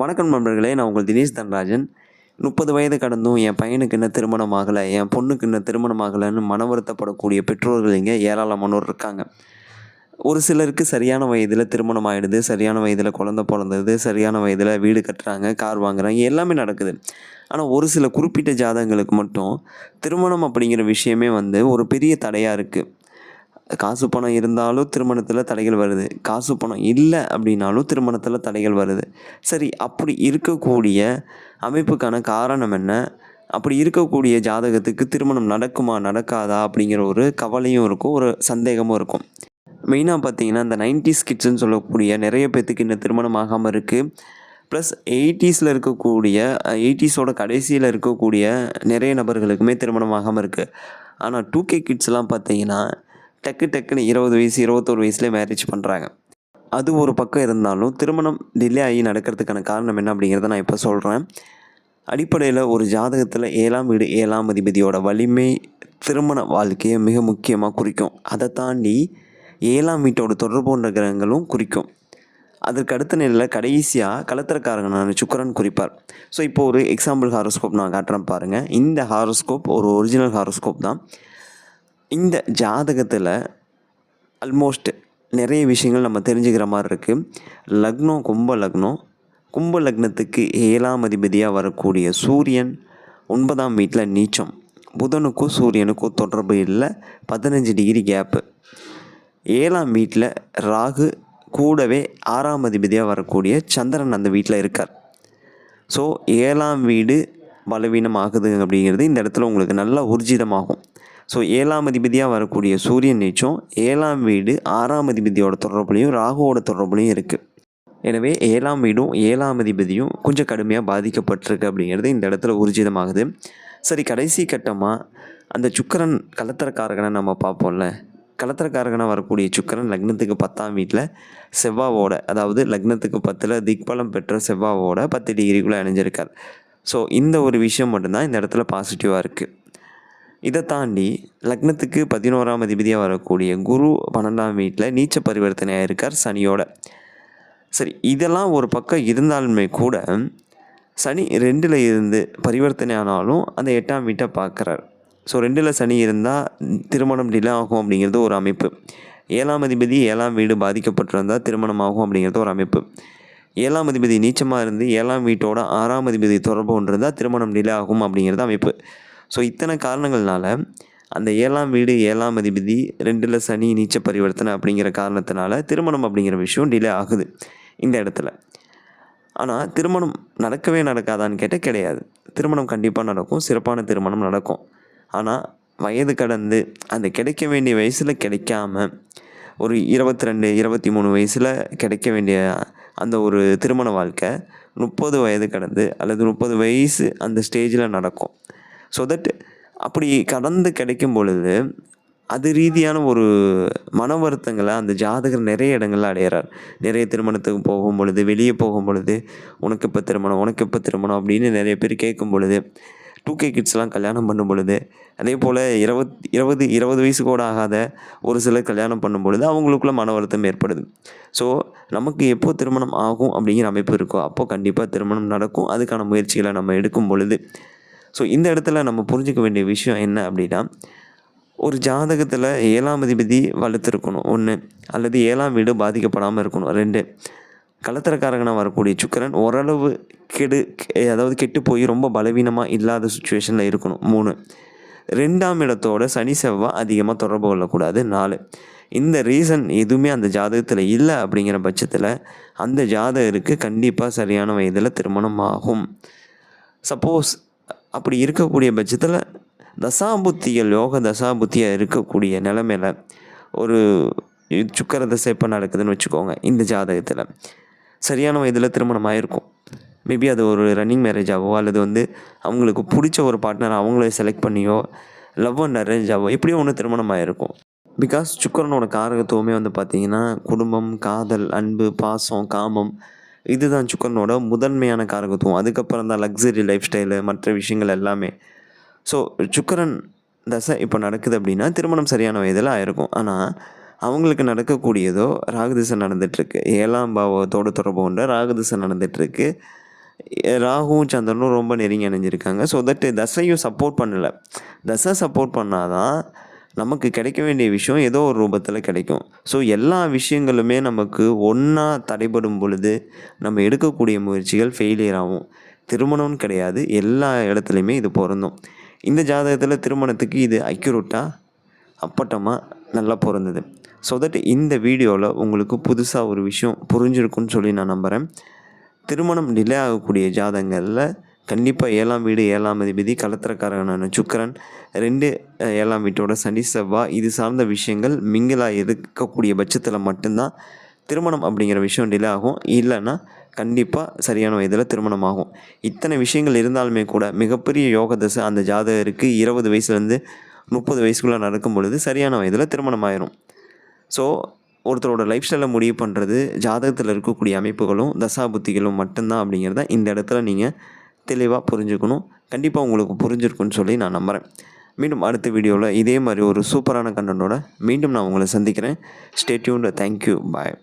வணக்கம் நண்பர்களே நான் உங்கள் தினேஷ் தன்ராஜன். முப்பது வயது கடந்தும் என் பையனுக்கு இன்னும் திருமணம் ஆகலை என் பொண்ணுக்கு என்ன திருமணம் ஆகலைன்னு மன வருத்தப்படக்கூடிய பெற்றோர்கள் இங்கே ஏராளமானோர் இருக்காங்க. ஒரு சிலருக்கு சரியான வயதில் திருமணம் ஆகிடுது சரியான வயதில் குழந்த பிறந்தது சரியான வயதில் வீடு கட்டுறாங்க கார் வாங்குறாங்க எல்லாமே நடக்குது. ஆனால் ஒரு சில குறிப்பிட்ட ஜாதகங்களுக்கு மட்டும் திருமணம் அப்படிங்கிற விஷயமே வந்து ஒரு பெரிய தடையாக இருக்குது காசு பணம் இருந்தாலும் திருமணத்தில் தடைகள் வருது. காசு பணம் இல்லை அப்படின்னாலும் திருமணத்தில் தடைகள் வருது. சரி அப்படி இருக்கக்கூடிய அமைப்புக்கான காரணம் என்ன? அப்படி இருக்கக்கூடிய ஜாதகத்துக்கு திருமணம் நடக்குமா நடக்காதா அப்படிங்கிற ஒரு கவலையும் இருக்கும் ஒரு சந்தேகமும் இருக்கும். மெயினாக பார்த்தீங்கன்னா இந்த நைன்டிஸ் கிட்ஸ்ன்னு சொல்லக்கூடிய நிறைய பேர்த்துக்கு இன்னும் திருமணம் ஆகாமல் இருக்குது ப்ளஸ் எயிட்டிஸில் இருக்கக்கூடிய எயிட்டிஸோட கடைசியில் இருக்கக்கூடிய நிறைய நபர்களுக்குமே திருமணம் ஆகாமல் இருக்குது ஆனால் டூ கே கிட்ஸ்லாம் பார்த்தீங்கன்னா டக்கு டக்குன்னு இருபது வயசு இருபத்தோரு வயசுலேயே மேரேஜ் பண்ணுறாங்க அது ஒரு பக்கம் இருந்தாலும் திருமணம் டிலே ஆகி நடக்கிறதுக்கான காரணம் என்ன அப்படிங்கிறத நான் இப்போ சொல்கிறேன் அடிப்படையில் ஒரு ஜாதகத்தில் ஏழாம் வீடு ஏழாம் அதிபதியோட வலிமை திருமண வாழ்க்கையை மிக முக்கியமாக குறிக்கும். அதை தாண்டி ஏழாம் வீட்டோட தொடர்பு கொண்ட கிரகங்களும் குறிக்கும். அதற்கு அடுத்த நிலையில் கடைசியாக கலத்திரக்காரங்கனான சுக்கரன் குறிப்பார். ஸோ இப்போ ஒரு எக்ஸாம்பிள் ஹாரோஸ்கோப் நான் காட்டுறேன் பாருங்கள் இந்த ஹாரோஸ்கோப் ஒரு ஒரிஜினல் ஹாரோஸ்கோப் தான். இந்த ஜாதகத்தில் அல்மோஸ்ட் நிறைய விஷயங்கள் நம்ம தெரிஞ்சுக்கிற மாதிரி இருக்குது லக்னம் கும்ப லக்னம். கும்ப லக்னத்துக்கு ஏழாம் அதிபதியாக வரக்கூடிய சூரியன் ஒன்பதாம் வீட்டில் நீச்சம். புதனுக்கும் சூரியனுக்கும் தொடர்பு இல்லை. பதினஞ்சு டிகிரி கேப்பு ஏழாம் வீட்டில் ராகு கூடவே ஆறாம் அதிபதியாக வரக்கூடிய சந்திரன் அந்த வீட்டில் இருக்கார். ஸோ ஏழாம் வீடு பலவீனம் ஆகுது அப்படிங்கிறது இந்த இடத்துல உங்களுக்கு நல்லா ஊர்ஜிதமாகும். ஸோ ஏழாம் அதிபதியாக வரக்கூடிய சூரியன் நீச்சம் ஏழாம் வீடு ஆறாம் அதிபதியோட தொடர்புலையும் ராகுவோட தொடர்புலையும் இருக்குது எனவே ஏழாம் வீடும் ஏழாம் அதிபதியும் கொஞ்சம் கடுமையாக பாதிக்கப்பட்டிருக்கு அப்படிங்கிறது இந்த இடத்துல ஊர்ஜிதமாகுது சரி கடைசி கட்டமாக அந்த சுக்கரன் கலத்தரக்காரகனை நம்ம பார்ப்போம்ல. கலத்திரக்காரகனாக வரக்கூடிய சுக்கரன் லக்னத்துக்கு பத்தாம் வீட்டில் செவ்வாவோட அதாவது லக்னத்துக்கு பத்தில் திக்பலம் பெற்ற செவ்வாவோட பத்து டிகிரிக்குள்ளே அணிஞ்சிருக்கார். ஸோ இந்த ஒரு விஷயம் மட்டும்தான் இந்த இடத்துல பாசிட்டிவாக இருக்குது இதை தாண்டி லக்னத்துக்கு பதினோராம் அதிபதியாக வரக்கூடிய குரு பன்னெண்டாம் வீட்டில் நீச்ச பரிவர்த்தனையாக இருக்கார் சனியோட. சரி இதெல்லாம் ஒரு பக்கம் இருந்தாலுமே கூட சனி ரெண்டில் இருந்து பரிவர்த்தனை ஆனாலும் அந்த எட்டாம் வீட்டை பார்க்குறார். ஸோ ரெண்டில் சனி இருந்தால் திருமணம் டிலே ஆகும் அப்படிங்கிறது ஒரு அமைப்பு. ஏழாம் அதிபதி ஏழாம் வீடு பாதிக்கப்பட்டிருந்தால் திருமணம் ஆகும் அப்படிங்கிறது ஒரு அமைப்பு. ஏழாம் அதிபதி நீச்சமாக இருந்து ஏழாம் வீட்டோட ஆறாம் அதிபதி தொடர்பு ஒன்று இருந்தால் திருமணம் டிலே ஆகும் அப்படிங்கிறது அமைப்பு. ஸோ இத்தனை காரணங்கள்னால அந்த ஏழாம் வீடு ஏழாம் அதிபதி ரெண்டில் சனி நீச்ச பரிவர்த்தனை அப்படிங்கிற காரணத்தினால திருமணம் அப்படிங்கிற விஷயம் டிலே ஆகுது இந்த இடத்துல. ஆனால் திருமணம் நடக்கவே நடக்காதான்னு கேட்டால் கிடையாது. திருமணம் கண்டிப்பாக நடக்கும் சிறப்பான திருமணம் நடக்கும். ஆனால் வயது கடந்து அந்த கிடைக்க வேண்டிய வயசில் கிடைக்காம ஒரு இருபத்தி ரெண்டு இருபத்தி மூணு வயசில் கிடைக்க வேண்டிய அந்த ஒரு திருமண வாழ்க்கை முப்பது வயது கடந்து அல்லது முப்பது வயசு அந்த ஸ்டேஜில் நடக்கும். ஸோ தட் அப்படி கடந்து கிடைக்கும் பொழுது அது ரீதியான ஒரு மன வருத்தங்களை அந்த ஜாதகர் நிறைய இடங்களில் அடையிறார். நிறைய திருமணத்துக்கு போகும் பொழுது வெளியே போகும் பொழுது உனக்கு இப்போ திருமணம் உனக்கு இப்போ திருமணம் அப்படின்னு நிறைய பேர் கேட்கும் பொழுது டூ கே கிட்ஸ்லாம் கல்யாணம் பண்ணும் பொழுது அதே போல் இருபத் இருபது இருபது வயசு கூட ஆகாத ஒரு சிலர் கல்யாணம் பண்ணும் பொழுது அவங்களுக்குள்ள மன வருத்தம் ஏற்படுது. ஸோ நமக்கு எப்போ திருமணம் ஆகும் அப்படிங்கிற அமைப்பு இருக்கோ அப்போது கண்டிப்பாக திருமணம் நடக்கும். அதுக்கான முயற்சிகளை நம்ம எடுக்கும் பொழுது ஸோ இந்த இடத்துல நம்ம புரிஞ்சிக்க வேண்டிய விஷயம் என்ன அப்படின்னா ஒரு ஜாதகத்தில் ஏழாம் அதிபதி வலுத்திருக்கணும். ஒன்று அல்லது ஏழாம் வீடு பாதிக்கப்படாமல் இருக்கணும். ரெண்டு கலத்திரக்காரகனாக வரக்கூடிய சுக்கரன் ஓரளவு கெடு அதாவது கெட்டு போய் ரொம்ப பலவீனமாக இல்லாத சுச்சுவேஷனில் இருக்கணும். மூணு ரெண்டாம் இடத்தோட சனி செவ்வாய் அதிகமாக தொடர்பு கொள்ளக்கூடாது. நாலு இந்த ரீசன் எதுவுமே அந்த ஜாதகத்தில் இல்லை அப்படிங்கிற பட்சத்தில் அந்த ஜாதகருக்கு கண்டிப்பாக சரியான வயதில் திருமணம் ஆகும் சப்போஸ் அப்படி இருக்கக்கூடிய பட்சத்தில் தசாபுத்திகள் யோக தசாபுத்தியாக இருக்கக்கூடிய நிலமையில ஒரு சுக்கர தசை இப்போ நடக்குதுன்னு வச்சுக்கோங்க இந்த ஜாதகத்தில். சரியான வயதில் திருமணம் ஆயிருக்கும் மேபி அது ஒரு ரன்னிங் மேரேஜாவோ அல்லது வந்து அவங்களுக்கு பிடிச்ச ஒரு பார்ட்னர் அவங்கள செலக்ட் பண்ணியோ லவ் அண்ட் அரேஞ்சாவோ எப்படியோ ஒன்று திருமணம் ஆயிருக்கும் பிகாஸ் சுக்கரனோட காரகத்துவமே வந்து பார்த்திங்கன்னா குடும்பம் காதல் அன்பு பாசம் காமம் இதுதான் சுக்கரனோட முதன்மையான காரகத்துவம். அதுக்கப்புறம் தான் லக்ஸரி லைஃப் ஸ்டைலு மற்ற விஷயங்கள் எல்லாமே. ஸோ சுக்கரன் தசை இப்போ நடக்குது அப்படின்னா திருமணம் சரியான வயதில் ஆயிருக்கும். ஆனால் அவங்களுக்கு நடக்கக்கூடியதோ ராகுதிசை நடந்துகிட்ருக்கு ஏழாம் பாவத்தோட தொடர்பு கொண்ட ராகுதிசை நடந்துகிட்ருக்கு ராகுவும் சந்திரனும் ரொம்ப நெருங்கி அணிஞ்சிருக்காங்க ஸோ தட் தசையும் சப்போர்ட் பண்ணலை. தசை சப்போர்ட் பண்ணாதான் நமக்கு கிடைக்க வேண்டிய விஷயம் ஏதோ ஒரு ரூபத்தில் கிடைக்கும். ஸோ எல்லா விஷயங்களுமே நமக்கு ஒன்றா தடைபடும் பொழுது நம்ம எடுக்கக்கூடிய முயற்சிகள் ஃபெயிலியர் ஆகும். திருமணம்னு கிடையாது. எல்லா இடத்துலையுமே இது பொருந்தும். இந்த ஜாதகத்தில் திருமணத்துக்கு இது அக்யூரேட்டாக அப்பட்டமாக நல்லா பொருந்தது. ஸோ தட் இந்த வீடியோவில் உங்களுக்கு புதுசாக ஒரு விஷயம் புரிஞ்சிருக்குன்னு சொல்லி நான் நம்புகிறேன் திருமணம் டிலே ஆகக்கூடிய ஜாதகங்களில் கண்டிப்பாக ஏழாம் வீடு ஏழாம் அதிபதி கலத்திரக்காரனான சுக்கரன் ரெண்டு ஏழாம் வீட்டோட சனி செவ்வாய் இது சார்ந்த விஷயங்கள் மிங்கிலாக இருக்கக்கூடிய பட்சத்தில் மட்டும்தான் திருமணம் அப்படிங்கிற விஷயம் டிலே ஆகும். இல்லைன்னா கண்டிப்பாக சரியான வயதில் திருமணம் ஆகும். இத்தனை விஷயங்கள் இருந்தாலுமே கூட மிகப்பெரிய யோக தசை அந்த ஜாதகருக்கு இருபது வயசுலேருந்து முப்பது வயசுக்குள்ளே நடக்கும் பொழுது சரியான வயதில் திருமணம் ஆயிரும். ஸோ ஒருத்தரோட லைஃப் ஸ்டைலை முடிவு பண்ணுறது ஜாதகத்தில் இருக்கக்கூடிய அமைப்புகளும் தசாபுத்திகளும் மட்டும்தான் அப்படிங்கிறத இந்த இடத்துல நீங்கள் தெளிவாக புரிஞ்சுக்கணும். கண்டிப்பாக உங்களுக்கு புரிஞ்சிருக்குன்னு சொல்லி நான் நம்புகிறேன் மீண்டும் அடுத்த வீடியோவில் இதே மாதிரி ஒரு சூப்பரான கண்டனோட மீண்டும் நான் உங்களை சந்திக்கிறேன். Stay tuned thank you bye